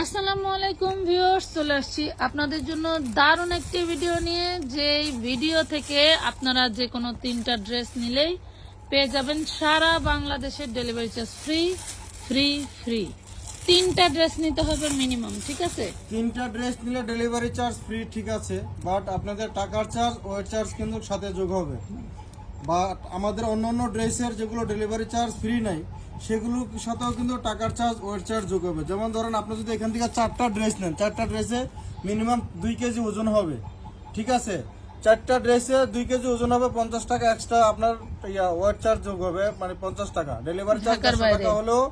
আসসালামু আলাইকুম ভিউয়ার্স, চলে আসছি আপনাদের জন্য দারুণ একটি ভিডিও নিয়ে। যেই ভিডিও থেকে আপনারা যে কোনো তিনটা ড্রেস নিলেই পেয়ে যাবেন সারা বাংলাদেশের delivery charge free free free তিনটা ড্রেস নিতে হবে মিনিমাম ঠিক আছে? তিনটা ড্রেস নিলে ডেলিভারি চার্জ ফ্রি ঠিক আছে। বাট আপনাদের টাকার চার্জ ওয়েট চার্জ কিন্তু সাথে যোগ হবে। বা আমাদের অন্য অন্য ড্রেসের যেগুলো ডেলিভারি চার্জ ফ্রি নাই সেগুলোর সাথেও কিন্তু টাকার চার্জ ওয়েট চার্জ যোগ হবে। যেমন ধরেন আপনি যদি এখান থেকে চারটা ড্রেস নেন চারটা ড্রেসে মিনিমাম দুই কেজি ওজন হবে। ঠিক আছে? চারটা ড্রেসে দুই কেজি ওজন হবে পঞ্চাশ টাকা এক্সট্রা আপনার ইয়া ওয়েট চার্জ যোগ হবে মানে পঞ্চাশ টাকা। ডেলিভারি চার্জ দেড়শো টাকা হলেও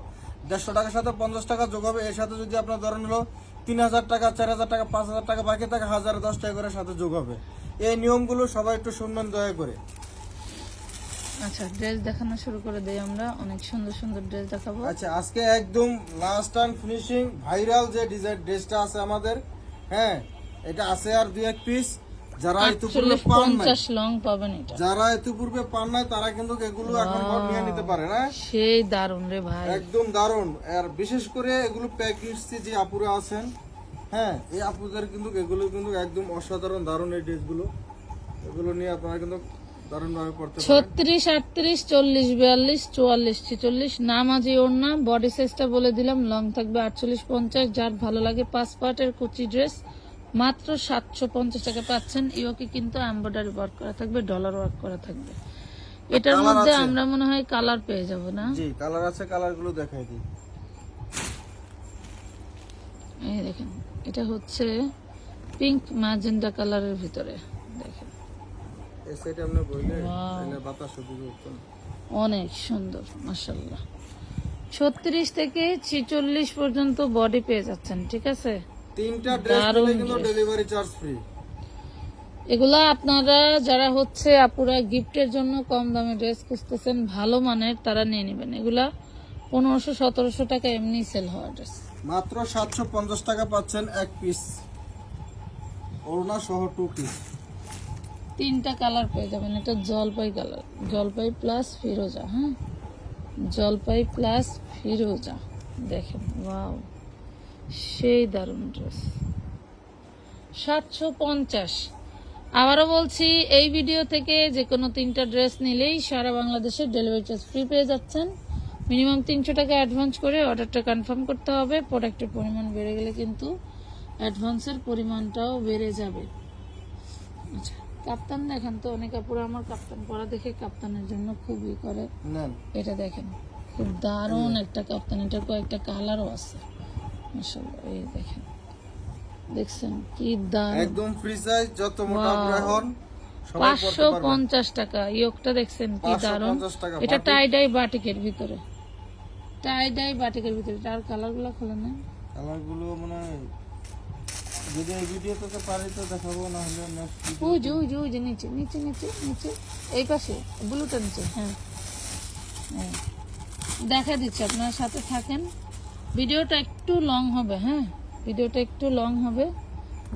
দেড়শো টাকার সাথে পঞ্চাশ টাকা যোগ হবে। এর সাথে যদি আপনার ধরেন হলো তিন হাজার টাকা চার হাজার টাকা পাঁচ হাজার টাকা বাকি টাকা হাজার দশ টাকা করে সাথে যোগ হবে। এই নিয়মগুলো সবাই একটু শুনবেন দয়া করে। আচ্ছা ড্রেস দেখানো শুরু করে দেই আমরা। অনেক সুন্দর সুন্দর ড্রেস দেখাবো। আচ্ছা আজকে একদম লাস্ট অ্যান্ড ফিনিশিং ভাইরাল যে ডিজাইন ড্রেসটা আছে আমাদের হ্যাঁ এটা আছে আর দুই এক পিস যারা ইতিপূর্বে পান নাই লং পাবেন এটা। যারা ইতিপূর্বে পান নাই তারা কিন্তু এগুলো এখন ঘর নিয়ে নিতে পারে না? সেই দারুণ রে ভাই। একদম দারুণ। আর বিশেষ করে এগুলো প্যাকেজ যে আপুরা আছেন হ্যাঁ এই আপুদের কিন্তু এগুলো কিন্তু একদম অসাধারণ দারুণ এই ড্রেসগুলো এগুলো নিয়ে আপনারা কিন্তু ছত্রিশ আটত্রিশ চল্লিশ বিয়াল্লিশ চুয়াল্লিশ ছেচল্লিশ নামাজি ওড়না বডি সাইজটা বলে দিলাম লং থাকবে আটচল্লিশ পঞ্চাশ যার ভালো লাগে পাঁচ পাটের কুচি ড্রেস মাত্র সাতশো পঞ্চাশ টাকা পাচ্ছেন। ইওকে কিন্তু এম্ব্রয়ডারি ওয়ার্ক করা থাকবে ডলার ওয়ার্ক করা থাকবে। এটার মধ্যে আমরা মনে হয় কালার পেয়ে যাব না? জি কালার আছে কালারগুলো দেখাই দিই। এই দেখেন এটা হচ্ছে পিঙ্ক ম্যাজেন্ডা কালারের ভিতরে। এই সাইডে. বাতাস অনেক সুন্দর ছত্রিশ থেকে ছিচল্লিশ পর্যন্ত বডি পেয়ে যাচ্ছেন ঠিক আছে? তিনটা ড্রেস কিন্তু ডেলিভারি চার্জ ফ্রি এগুলা আপনারা যারা হচ্ছে আপুরা গিফটের জন্য কম দামে ড্রেস খুঁজতেছেন ভালো মানের তারা নিয়ে নেবেন। এগুলা পনেরোশো সতেরোশো টাকা এমনি সেল হওয়া ড্রেস মাত্র সাতশো পঞ্চাশ টাকা পাচ্ছেন এক পিস অরুণা সহ টু পিস তিনটা কালার পেয়ে যাবেন। এটা জলপাই কালার। জলপাই প্লাস ফিরোজা হ্যাঁ? জলপাই প্লাস ফিরোজা। দেখেন ওয়াও সেই দারুণ ড্রেস সাতশো পঞ্চাশ। আবারও বলছি, এই ভিডিও থেকে যে কোনো তিনটা ড্রেস নিলেই সারা বাংলাদেশের ডেলিভারি চার্জ ফ্রি পেয়ে যাচ্ছেন। মিনিমাম তিনশো টাকা অ্যাডভান্স করে অর্ডারটা কনফার্ম করতে হবে। প্রোডাক্টের পরিমাণ বেড়ে গেলে কিন্তু অ্যাডভান্সের পরিমাণটাও বেড়ে যাবে। আচ্ছা। কাপ্তান দেখেন তো অনেক আপুরা আমার কাপ্তান পরা দেখে কাপ্তানের জন্য খুবই করে। এটা দেখেন খুব দারুণ একটা কাপ্তান এটা কয়েকটা কালারও আছে। এই দেখেন। দেখছেন কি দারুণ। একদম ফ্রি সাইজ যত মোটা আপনারা হন সবাই পাঁচশো পড়তে পারবেন। পঞ্চাশ টাকা ইয়োগটা দেখছেন কি দারুণ। এটা টাই ডাই বাটিকের ভিতরে। টাই ডাই বাটিকের ভিতরে আর কালারগুলো খোলে না কালারগুলো মানে যদি এই ভিডিওতে তো পারি তো দেখাবো না হলে নেক্সট ওই যে ওই যে ওই যে নিচে নিচে নিচে নিচে এই পাশে ব্লুটা নিচে। হ্যাঁ। হ্যাঁ। দেখা দিচ্ছে আপনার সাথে থাকেন। ভিডিওটা একটু লং হবে হ্যাঁ? ভিডিওটা একটু লং হবে।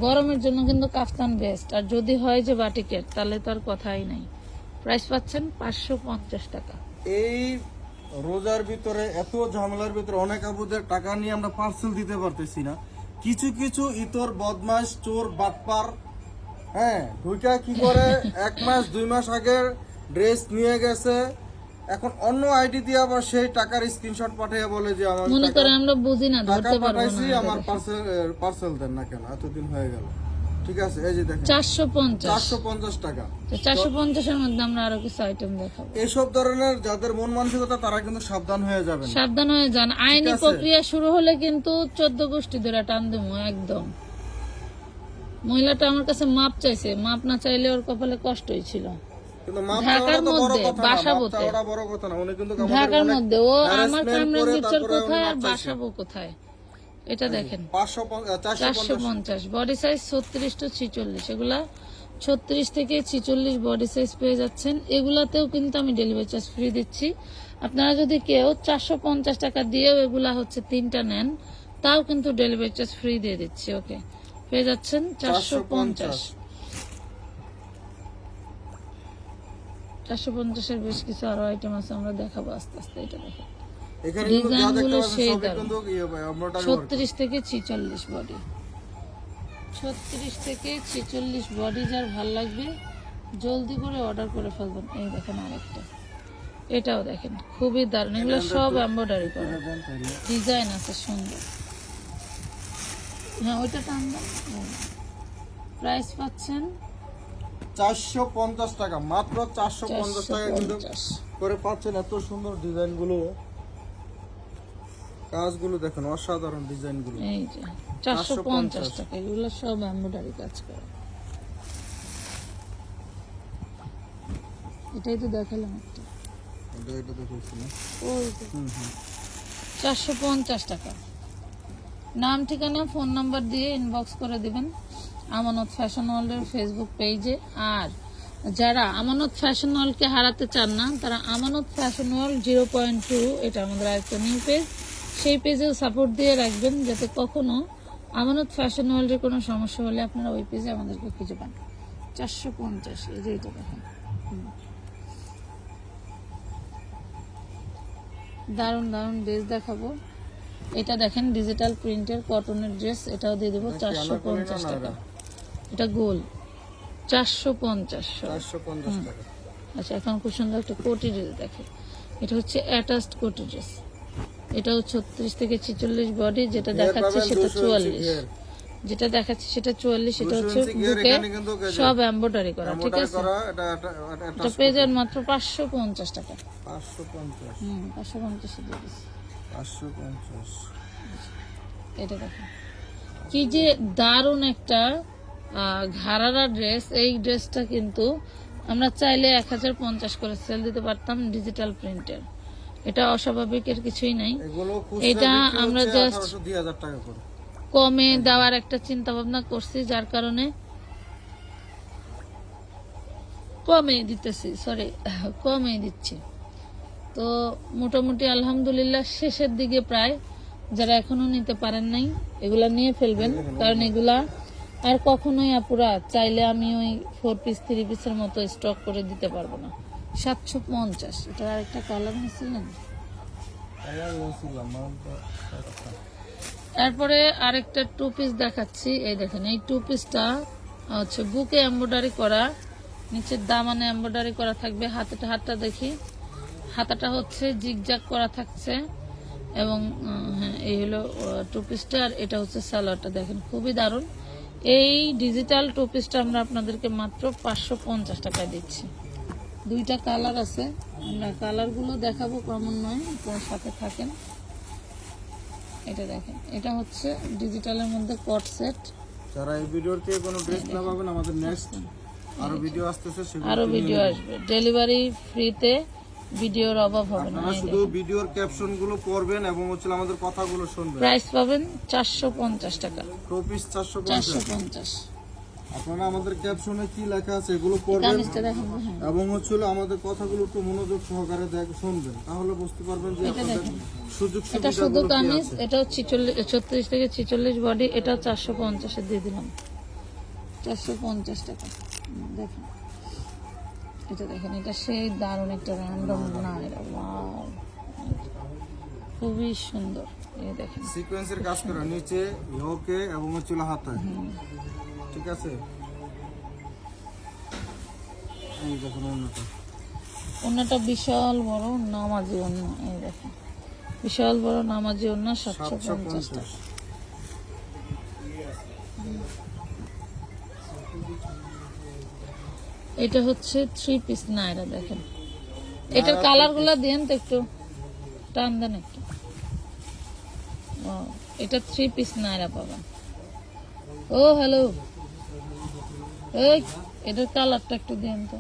গরমের জন্য কিন্তু কাফতান বেস্ট আর যদি হয় যে বাটিকের তাহলে তো আর কথাই নাই। প্রাইস পাচ্ছেন পাঁচশো পঞ্চাশ টাকা। এই রোজার ভিতরে এত ঝামেলার ভিতরে অনেক আপুদের টাকা নিয়ে আমরা পার্সেল দিতে পারতেছি না। কিছু কিছু ইতর বদমাস চোর বাটপার হ্যাঁ দুইটা কি করে? এক মাস দুই মাস আগের ড্রেস নিয়ে গেছে। এখন অন্য আইডি দিয়ে আবার সেই টাকার স্ক্রিনশট পাঠিয়ে বলে যে আমার মনে করেন আমরা বুঝি না ধরতে পারব না। আমার পার্সেল পার্সেল দেন না কেন? এতদিন হয়ে গেল। ঠিক আছে এই যে দেখেন। চারশো পঞ্চাশ। চারশো পঞ্চাশ টাকা। চারশো পঞ্চাশের মধ্যে আমরা আরও কিছু আইটেম দেখাবো। ধরনের যাদের মন মানসিকতা তারা কিন্তু সাবধান হয়ে যাবেন। সাবধান হয়ে যান। আইনি প্রক্রিয়া শুরু হলে কিন্তু চোদ্দ গোষ্ঠী ধরে টান দেবো একদম। মহিলাটা আমার কাছে মাপ চাইছে। মাপ না চাইলে ওর কপালে কষ্টই ছিল। কিন্তু ঢাকার মধ্যে, বাসাবোতে। ঢাকার মধ্যে। ও আমার কোথায় আর বাসাবো কোথায়? এটা দেখেন। 500 পঞ্চ- আহ, 450 চারশো পঞ্চাশ। বডি সাইজ ছত্রিশ টু ছিচল্লিশ। এগুলা ছত্রিশ থেকে ছিচল্লিশ বডি সাইজ পেয়ে যাচ্ছেন। এগুলাতেও কিন্তু আমি ডেলিভারি চার্জ ফ্রি দিচ্ছি। আপনারা যদি কেউ চারশো পঞ্চাশ টাকা দিয়েও এগুলা হচ্ছে তিনটা নেন তাও কিন্তু ডেলিভারি চার্জ ফ্রি দিয়ে দিচ্ছি ওকে পেয়ে যাচ্ছেন চারশো পঞ্চাশ। চারশো পঞ্চাশের বেশ কিছু আরও আইটেম আছে আমরা দেখাবো আস্তে আস্তে এটা দেখো ডিজাইনগুলো সেই দারুণ। ছত্রিশ থেকে ছিচল্লিশ বডি ছত্রিশ থেকে ছেচল্লিশ বডি যার ভালো লাগবে জলদি করে অর্ডার করে ফেলবেন। এই দেখেন আরেকটা। এটাও দেখেন খুবই দারুণ। এগুলো সব এম্ব্রয়ডারি করা। ডিজাইন আছে সুন্দর। হ্যাঁ ওইটা টান প্রাইস পাচ্ছেন চারশো পঞ্চাশ টাকা মাত্র চারশো পঞ্চাশ টাকা করে পাচ্ছেন এত সুন্দর ডিজাইনগুলো কাজগুলো দেখেন অসাধারণ ডিজাইনগুলো এই যে 450 টাকা এগুলো সব এম্ব্রয়ডারি কাজ করা। এটাই তো দেখালাম একটা। এটা এটা দেখেছি না ওই হুম হুম। চারশো পঞ্চাশ টাকা। নাম ঠিকানা ফোন নাম্বার দিয়ে ইনবক্স করে দিবেন আমানত ফ্যাশন ওয়ার্ল্ডের ফেসবুক পেজে আর যারা আমানত ফ্যাশন ওয়ার্ল্ডকে হারাতে চান না তারা Amanat fashion world zero point two এটা আমাদের একটা নিউ পেজ সেই পেজেও সাপোর্ট দিয়ে রাখবেন যাতে কখনো আমানত ফ্যাশন ওয়ার্ল্ডের কোনো সমস্যা হলে আপনারা ওই পেজে আমাদেরকে খুঁজে পান। চারশো পঞ্চাশ এই যে এটা দেখেন। দারুণ দারুণ ড্রেস দেখাবো। এটা দেখেন ডিজিটাল প্রিন্টের কটনের ড্রেস এটাও দিয়ে দেবো চারশো পঞ্চাশ টাকা। এটা গোল। চারশো পঞ্চাশ আচ্ছা এখন খুব সুন্দর একটা কোটি ড্রেস দেখে। এটা হচ্ছে অ্যাটাচড কোটি ড্রেস এটাও ছত্রিশ থেকে ছেচল্লিশ বডি যেটা দেখাচ্ছে সেটা চুয়াল্লিশ। যেটা দেখাচ্ছে সেটা চুয়াল্লিশ এটা 200 হচ্ছে বুকে। সব এম্ব্রয়ডারি করা ঠিক আছে? এটা পেয়ে যান মাত্র পাঁচশো পঞ্চাশ টাকা। পাঁচশো পঞ্চাশ। হুম পাঁচশো পঞ্চাশে দিয়ে দিচ্ছি। পাঁচশো পঞ্চাশ। এটা দেখো। কি যে দারুণ একটা ঘাড়ারা ড্রেস এই ড্রেসটা কিন্তু আমরা চাইলে এক হাজার পঞ্চাশ করে সেল দিতে পারতাম ডিজিটাল প্রিন্টের এটা অস্বাভাবিকের কিছুই নাই। এটা আমরা করে। কমে দেওয়ার একটা চিন্তা ভাবনা করছি যার কারণে কমে দিতেছি সরি কমে দিচ্ছি। তো মোটামুটি আলহামদুলিল্লাহ শেষের দিকে প্রায় যারা এখনও নিতে পারেন নাই এগুলা নিয়ে ফেলবেন কারণ এগুলা আর কখনোই আপুরা চাইলে আমি ওই ফোর পিস থ্রি পিসের মতো স্টক করে দিতে পারব না। সাতশো পঞ্চাশ। এটা আরেকটা কালার নিয়েছিলেন তারপরে আরেকটা টু পিস দেখাচ্ছি। এই দেখেন, এই টু পিসটা হচ্ছে বুকে এমব্রয়ডারি করা, নিচের দামানে এমব্রয়ডারি করা থাকবে। হাতেটা হাতটা দেখি। হাতাটা হচ্ছে জিগজাগ করা থাকছে। এবং হ্যাঁ এই হলো টু পিসটা আর এটা হচ্ছে সালোয়ারটা। দেখেন, খুবই দারুণ। এই ডিজিটাল টু পিসটা আমরা আপনাদেরকে মাত্র পাঁচশো পঞ্চাশ টাকায় দিচ্ছি। দুইটা কালার আছে। আমরা কালারগুলো দেখাবো ক্রমান্বয়ে আপনারা সাথে থাকেন। এটা দেখেন এটা হচ্ছে ডিজিটালের মধ্যে কট সেট। যারা এই ভিডিওর থেকে কোনো ড্রেস না পাবেন আমাদের নেক্সট আরও ভিডিও আসতেছে আরও ভিডিও আসবে। ডেলিভারি ফ্রিতে ভিডিওর অভাব হবে না শুধু ভিডিওর ক্যাপশনগুলো পড়বেন এবং হচ্ছে আমাদের কথাগুলো শুনবেন। প্রাইস পাবেন চারশো পঞ্চাশ টাকা। টপিস চারশো চারশো পঞ্চাশ। পঞ্চাশ। আপনারা আমাদের ক্যাপশনে কি লেখা আছে এগুলো পড়বেন হ্যাঁ। এবং হচ্ছে আমাদের কথাগুলো একটু মনোযোগ সহকারে দেখ শুনবেন। তাহলে বুঝতে পারবেন যে এটা সুযোগ এটা শুধু কামিজ এটাও ছিচল্লিশ ছত্রিশ থেকে ছিচল্লিশ বডি এটা চারশো পঞ্চাশে দিয়ে দিলাম। চারশো পঞ্চাশ টাকা। দেখেন। এটা দেখেন এটা সেই দারুণ একটা র্যান্ডম না এটা wow! খুবই সুন্দর। এই দেখেন। সিকোয়েন্সের কাজ করা নিচে ইয়োকে এবং হচ্ছে হাতায়। ঠিক আছে? এই দেখুন অন্যটা। অন্যটা বিশাল বড় নামাজি অন্য এই দেখেন বিশাল বড় নামাজি অন্য সাতশো পঞ্চাশ টাকা এটা হচ্ছে থ্রি পিস না এটা দেখেন। এটার কালারগুলা দেন তো একটু টান দেন একটু। এটা থ্রি পিস নাইরা পাবেন। ও হ্যালো এই, এটার কালারটা একটু দেন তো।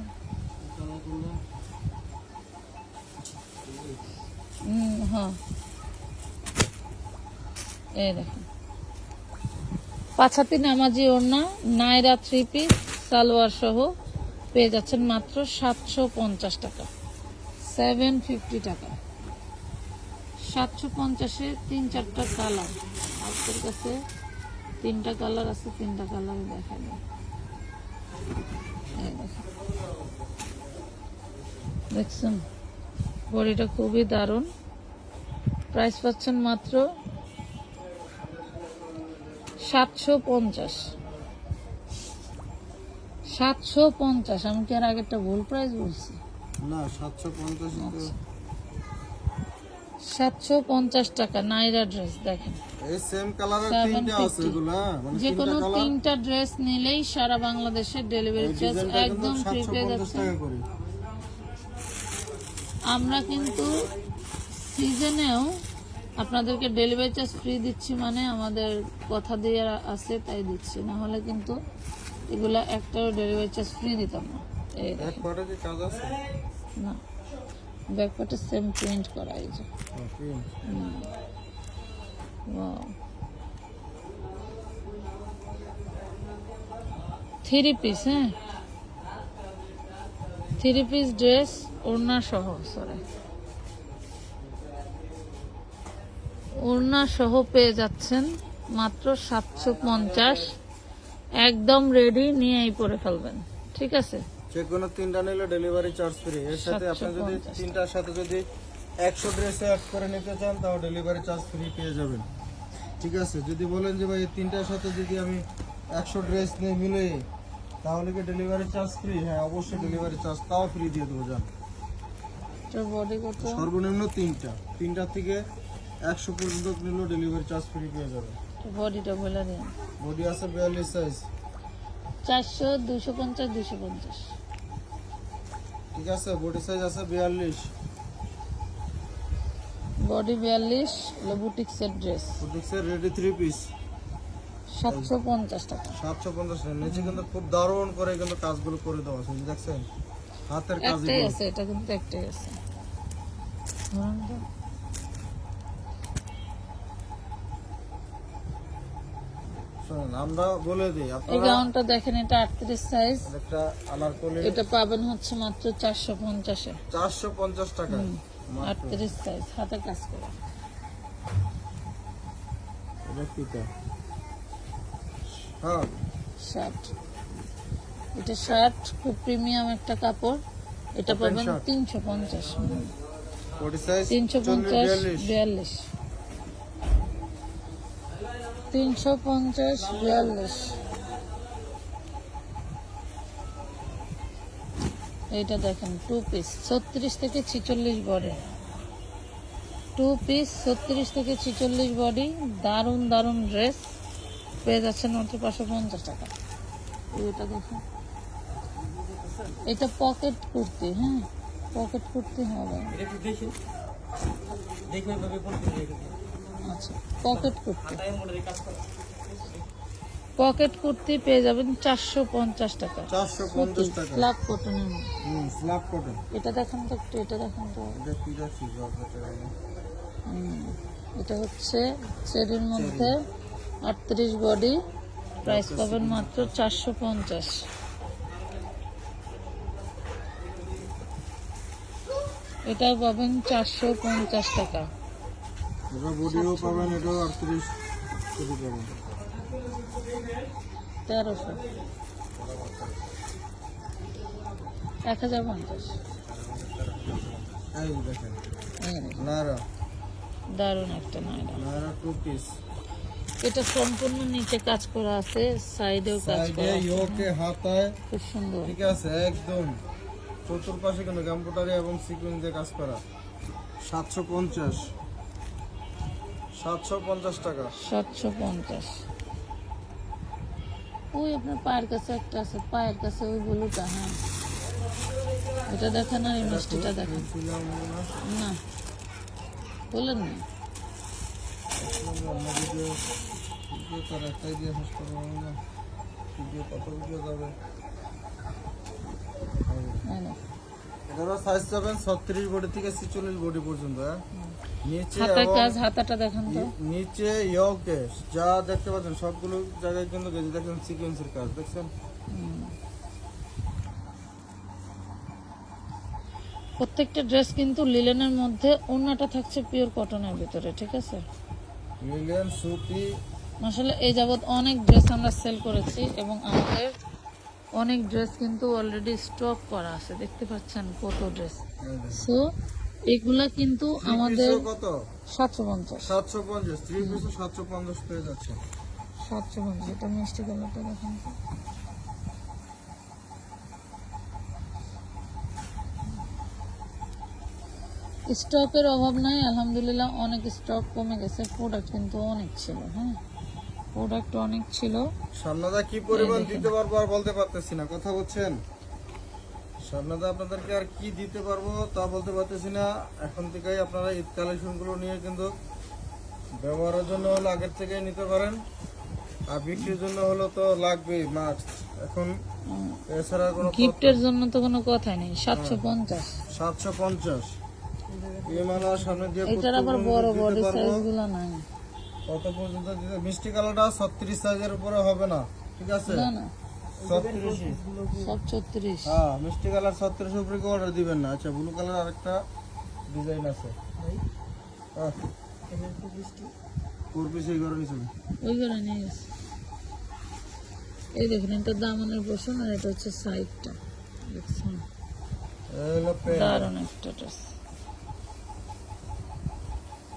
হুম হ্যাঁ। পাঁচাতি নামাজি ওড়না নাইরা থ্রি পিস সালোয়ার সহ পেয়ে যাচ্ছেন মাত্র সাতশো পঞ্চাশ টাকা। সেভেন ফিফটি টাকা। সাতশো পঞ্চাশে তিন চারটা কালার। আপনার কাছে তিনটা কালার আছে, তিনটা কালার দেখা যায়। দেখছেন? বড়িটা খুবই দারুণ। প্রাইস পাচ্ছেন মাত্র সাতশো পঞ্চাশ। সাতশো পঞ্চাশ আমি কি আর আগেরটা ভুল প্রাইস বলছি? না সাতশো পঞ্চাশ সাতশো পঞ্চাশ টাকা নাইরা ড্রেস দেখেন। এই সেম কালারের তিনটা আছে 750 এগুলো হ্যাঁ? মানে যে কোনো তিনটা ড্রেস নিলেই সারা বাংলাদেশের ডেলিভারি চার্জ একদম ফ্রি পেয়ে যাচ্ছে আমরা কিন্তু সিজনেও আপনাদেরকে ডেলিভারি চার্জ ফ্রি দিচ্ছি মানে আমাদের কথা দিয়ে আছে তাই দিচ্ছি। না হলে কিন্তু এগুলা একটাও ডেলিভারি চার্জ ফ্রি দিতাম না। না। ব্যাকপার্টে সেম প্রিন্ট করা এই যে। থ্রি পিস হ্যাঁ? থ্রি পিস ড্রেস ওড়না সহ সরি ওড়না সহ পেয়ে যাচ্ছেন মাত্র সাতশো পঞ্চাশ। একদম রেডি নিয়েই পরে ফেলবেন। ঠিক আছে? যে কোনো তিনটা নিলে ডেলিভারি চার্জ ফ্রি এর সাথে আপনি যদি 750 তিনটার সাথে যদি একশো ড্রেস অ্যাড করে নিতে চান তাও ডেলিভারি চার্জ ফ্রি পেয়ে যাবেন। ঠিক আছে? যদি বলেন যে ভাই তিনটার সাথে যদি আমি একশো ড্রেস নিয়ে মিলে তাহলে কি ডেলিভারি চার্জ ফ্রি হ্যাঁ অবশ্যই ডেলিভারি চার্জ তাও ফ্রি দিয়ে দেবো যান সর্বনিম্ন তিনটা। তিনটা থেকে একশো পর্যন্ত নিলেও ডেলিভারি চার্জ ফ্রি পেয়ে যাবে বডিটা বলে দিন বডি আছে বিয়াল্লিশ সাইজ চারশো দুশো পঞ্চাশ দুশো পঞ্চাশ। ঠিক আছে বডি সাইজ আছে বিয়াল্লিশ। বডি বিয়াল্লিশ বুটিক্সের ড্রেস বুটিক্সের রেডি থ্রি পিস সাতশো পঞ্চাশ টাকা। সাতশো পঞ্চাশ টাকা। নিচে কিন্তু খুব দারুণ করে কিন্তু কাজগুলো করে দেওয়া আছে দেখছেন? হাতের কাজ একটাই আছে এটা কিন্তু একটাই আছে ধরুন তো। শোনেন আমরা বলে দিই এই গাউনটা দেখেন এটা আটত্রিশ সাইজ একটা আনারকলি এটা পাবেন হচ্ছে মাত্র চারশো পঞ্চাশে। চারশো পঞ্চাশ টাকা। আটত্রিশ সাইজ হাতে কাজ করে। এটা হ্যাঁ। শার্ট এটা শার্ট খুব প্রিমিয়াম একটা কাপড়। এটা পাবেন তিনশো পঞ্চাশ। তিনশো পঞ্চাশ বিয়াল্লিশ। তিনশো পঞ্চাশ, বিয়াল্লিশ। এইটা দেখেন টু পিস ছত্রিশ থেকে ছিচল্লিশ বডি টু পিস ছত্রিশ থেকে ছিচল্লিশ বডি দারুণ দারুণ ড্রেস পেয়ে যাচ্ছেন মাত্র পাঁচশো পঞ্চাশ টাকা। এটা দেখুন। এটা পকেট কুর্তি হ্যাঁ? পকেট কুর্তি হবে। আচ্ছা পকেট কুর্তি। পকেট কুর্তি পেয়ে যাবেন চারশো পঞ্চাশ টাকা। চারশো পঞ্চাশ টাকা। স্ল্যাব কটন এটা দেখেন তো একটু এটা দেখেন তো। এটা হচ্ছে চেরির মধ্যে আটত্রিশ বডি। প্রাইস পাবেন মাত্র চারশো পঞ্চাশ। এটাও পাবেন চারশো পঞ্চাশ টাকা। এটা বডিও পাবেন এটাও আটত্রিশ কেজি পাবেন। তেরোশো। এক হাজার পঞ্চাশ। এই দেখেন নারা। দারুণ একটা টু পিস এটা সম্পূর্ণ নিচে কাজ করা আছে সাইডেও কাজ করা আছে। ইয়োকে হাতায়। খুব সুন্দর। ঠিক আছে একদম। চতুর্পাশে কিন্তু কম্পিউটারে এবং সিকুয়েন্স কাজ করা। সাতশো পঞ্চাশ। পঞ্চাশ সাতশো পঞ্চাশ টাকা। সাতশো পঞ্চাশ। ওই আপনার পায়ের কাছে একটা আছে পায়ের কাছে ওই ব্লুটা হ্যাঁ। এটা দেখেন আর এই মিষ্টিটা দেখেন। না বলেন না। সাইজ পাবেন ছত্রিশ বডি থেকে ছিচল্লিশ বডি পর্যন্ত হ্যাঁ। নিচে কাজ হাতাটা দেখেন তো। নিচে ইয়োকে যা দেখতে পাচ্ছেন সবগুলো জায়গায় কিন্তু গেছে। দেখছেন সিকোয়েন্সের কাজ দেখছেন? প্রত্যেকটা ড্রেস কিন্তু লিলেনের মধ্যে অন্যটা থাকছে পিওর কটনের ভিতরে ঠিক আছে? মিলিয়ন সুতি। আসলে এই যাবৎ অনেক ড্রেস আমরা সেল করেছি এবং আমাদের অনেক ড্রেস কিন্তু অলরেডি স্টক করা আছে। দেখতে পাচ্ছেন কত ড্রেস সো এগুলা কিন্তু আমাদের কত? সাতশো পঞ্চাশ। সাতশো পঞ্চাশ থ্রি পিসও সাতশো পঞ্চাশ পেয়ে যাচ্ছে। সাতশো পঞ্চাশ এটা মিষ্টি কালারটা দেখেন। স্টকের অভাব নাই আলহামদুলিল্লাহ অনেক স্টক কমে গেছে প্রোডাক্ট কিন্তু অনেক ছিল হ্যাঁ? প্রোডাক্ট অনেক ছিল। স্বর্ণদা কি পরিমাণ দিতে পারব আর বলতে পারতেছি না কথা বলছেন? স্বর্ণদা আপনাদেরকে আর কি দিতে পারব তা বলতে পারতেছি না। এখন থেকেই আপনারা ঈদ কালেকশনগুলো নিয়ে কিন্তু ব্যবহারের জন্য হলো আগের থেকেই নিতে পারেন। আর বিক্রির জন্য হলো তো লাগবেই মাছ এখন এছাড়া কোনো গিফটের জন্য তো কোনো কথাই নেই সাতশো পঞ্চাশ। সাতশো পঞ্চাশ। এই মালা সামনে দিয়ে এটার আবার বড় বড় পারব। নাই। কত পর্যন্ত মিষ্টি কালারটা ছত্রিশ সাইজের উপরে হবে না ঠিক আছে? না না। ছত্রিশ সব ছত্রিশ। হ্যাঁ মিষ্টি কালার ছত্রিশ উপরে অর্ডার দিবেন না? আচ্ছা ব্লু কালার আরেকটা ডিজাইন আছে। ফোর পিস এই করে নিচ্ছেন ওই করে নিয়ে গেছে। এই দেখুন এটা দামানের পোষণ আর এটা হচ্ছে সাইডটা দেখছেন? দারুণ একটা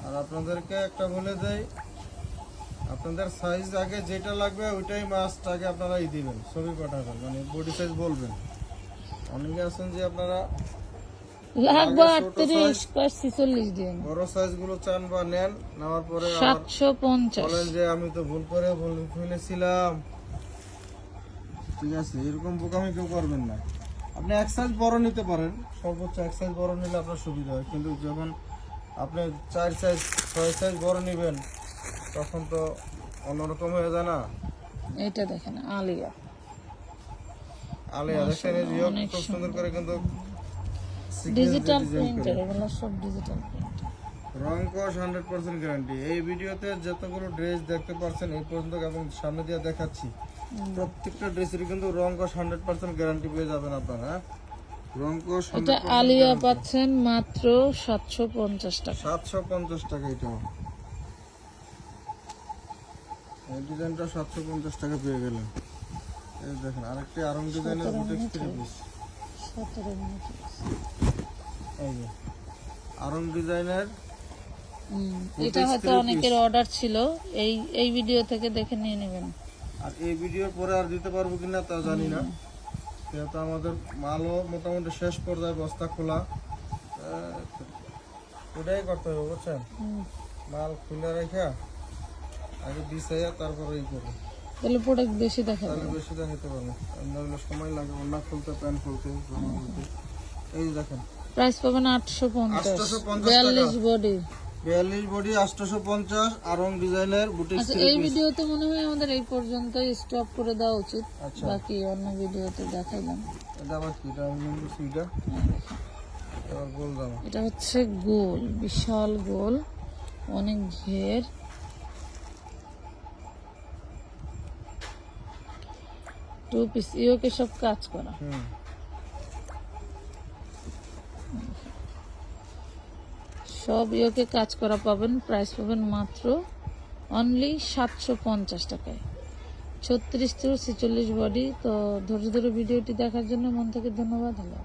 আর আপনাদেরকে একটা বলে দেই আপনাদের সাইজ আগে যেটা লাগবে ওইটাই মাস্ট আগে আপনারা ই দিবেন ছবি পাঠাবেন মানে বডি সাইজ বলবেন। অনেকে আছেন যে আপনারা লাগবে আটত্রিশ কয় ছিচল্লিশ দিন। বড় সাইজগুলো চান বা নেন নেওয়ার পরে আবার সাতশো পঞ্চাশ। বলেন যে আমি তো ভুল করে ফেলেছিলাম। ঠিক আছে এরকম বোকামি কেউ করবেন না। আপনি এক সাইজ বড় নিতে পারেন সর্বোচ্চ এক সাইজ বড় নিলে আপনার সুবিধা হয়। কিন্তু যখন আপনি চার সাইজ ছয় সাইজ বড় নেবেন তখন তো অন্যরকম হয়ে যায় না? এটা দেখেন আলিয়া। আলিয়া দেখেন এই যে খুব সুন্দর করে কিন্তু ডিজিটাল প্রিন্টার। এগুলো সব ডিজিটাল প্রিন্ট রং কস হান্ড্রেড পার্সেন্ট গ্যারান্টি এই ভিডিওতে যতগুলো ড্রেস দেখতে পাচ্ছেন এই পর্যন্ত এবং সামনে দিয়ে দেখাচ্ছি প্রত্যেকটা ড্রেসের কিন্তু রং কস হান্ড্রেড পার্সেন্ট গ্যারান্টি পেয়ে যাবেন আপনারা হ্যাঁ? এটা আলিয়া পাচ্ছেন মাত্র সাতশো পঞ্চাশ টাকা। সাতশো পঞ্চাশ টাকা এটা। এই ডিজাইনটা সাতশো পঞ্চাশ টাকা পেয়ে গেলেন এই দেখেন আরেকটি আরং ডিজাইনের বুটেক্স থ্রি পিস আরং ডিজাইনের এটা হয়তো অনেকের অর্ডার ছিল। এই এই ভিডিও থেকে দেখে নিয়ে নেবেন। আর এই ভিডিওর পরে আর দিতে পারব কিনা তা জানি না। যেহেতু আমাদের মালও মোটামুটি শেষ পর্যায়ে বস্তা খোলা। ওটাই করতে হবে বুঝছেন? মাল খুলে রেখে আগে বিছাইয়া তারপরে ই করব। তাহলে প্রোডাক্ট বেশি দেখা তাহলে বেশি দেখাতে পারব। অন্য সময় লাগে অন্য খুলতে প্যান্ট খুলতে এই দেখেন। প্রাইস পাবেন আটশো পঞ্চাশ। 850 বিয়াল্লিশ বডি বিয়াল্লিশ বডি আটশোশো পঞ্চাশ আরং ডিজাইনের বুটিক এই ভিডিওতে মনে হয় আমাদের এই পর্যন্ত স্টপ করে দেওয়া উচিত। আচ্ছা। বাকি অন্য ভিডিওতে দেখাইলাম। এটা আবার কি? এটা জামা। এটা হচ্ছে গোল বিশাল গোল। অনেক ঘের। টু পিস ইওকে সব কাজ করা। সব ইওকে কাজ করা পাবেন প্রাইস পাবেন মাত্র অনলি সাতশো পঞ্চাশ টাকায়। ছত্রিশ থেকে ছেচল্লিশ বডি তো ধৈর্য ধরে ভিডিওটি দেখার জন্য মন থেকে ধন্যবাদ হলো